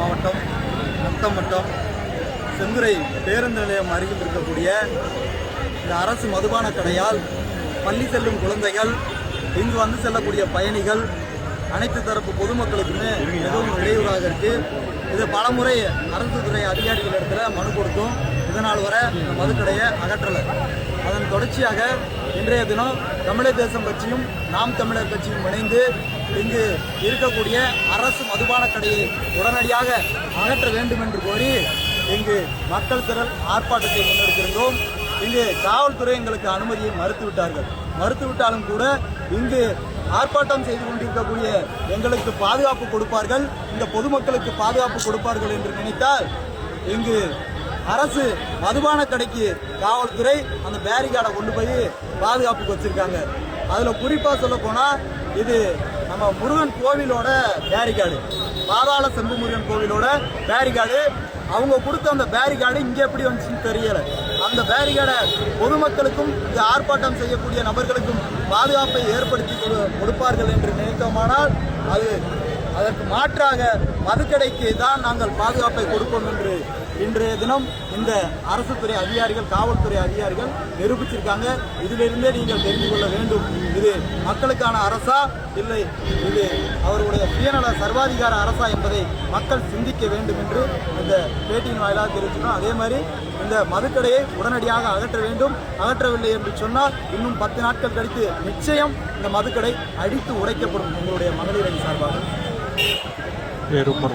மாவட்டம் நத்தமட்டம் செந்துரை பேருந்து நிலையம் அருகில் இருக்கக்கூடிய இந்த அரசு மதுபான கடையால் பள்ளி செல்லும் குழந்தைகள் இங்கு வந்து செல்லக்கூடிய பயணிகள் அனைத்து தரப்பு பொதுமக்களுக்குமே மிகவும் இடையூறாக இருக்கு. இது பலமுறை அரசு துறை அதிகாரிகள் இடத்துல மனு கொடுத்தும். இதனால் வர இந்த மதுக்கடையை அகற்றலை. அதன் தொடர்ச்சியாக இன்றைய தினம் தமிழர் தேசம் கட்சியும் நாம் தமிழர் கட்சியும் இணைந்து இங்கு இருக்கக்கூடிய அரசு மதுபான கடையை உடனடியாக அகற்ற வேண்டும் என்று கோரி இங்கு மக்கள் திரள் ஆர்ப்பாட்டத்தை முன்னெடுத்திருந்தோம். இங்கு காவல்துறை எங்களுக்கு அனுமதியை மறுத்துவிட்டார்கள். மறுத்துவிட்டாலும் கூட இங்கு ஆர்ப்பாட்டம் செய்து கொண்டிருக்கக்கூடிய எங்களுக்கு பாதுகாப்பு கொடுப்பார்கள். இந்த பொதுமக்களுக்கு பாதுகாப்பு கொடுப்பார்கள் என்று நினைத்தால் இங்கு அரசு மதுபான கடைக்கு காவல்துறை அந்த பேரிகார்டை கொண்டு போய் பாதுகாப்புக்கு வச்சிருக்காங்க. அதில் குறிப்பாக சொல்ல போனால் இது நம்ம முருகன் கோவிலோட பேரிகார்டு பாதாள செம்பு முருகன் கோவிலோட பேரிகார்டு அவங்க கொடுத்த அந்த பேரிகார்டு இங்கே எப்படி வந்துச்சுன்னு தெரியலை. அந்த பேரிகேடை பொதுமக்களுக்கும் இந்த ஆர்ப்பாட்டம் செய்யக்கூடிய நபர்களுக்கும் பாதுகாப்பை ஏற்படுத்தி கொடு- கொடுப்பார்கள் என்று நினைத்தோமானால் அது அதற்கு மாற்றாக மதுக்கடைக்கு தான் நாங்கள் பாதுகாப்பை கொடுப்போம் என்று இன்றைய தினம் இந்த அரசு துறை அதிகாரிகள் காவல்துறை அதிகாரிகள் நிரூபிச்சிருக்காங்க. இதிலிருந்தே நீங்கள் தெரிந்து கொள்ள வேண்டும். இது மக்களுக்கான அரசா? இல்லை இது அவருடைய சுயநல சர்வாதிகார அரசா என்பதை மக்கள் சிந்திக்க வேண்டும் என்று இந்த பேட்டியின் வாயிலாக தெரிவிச்சிருக்கோம் அதே மாதிரி இந்த மதுக்கடையை உடனடியாக அகற்ற வேண்டும். அகற்றவில்லை என்று சொன்னால் இன்னும் பத்து நாட்கள் கழித்து நிச்சயம் இந்த மதுக்கடை அடித்து உடைக்கப்படும் எங்களுடைய மகளிர் அணி சார்பாக. એર ઉપર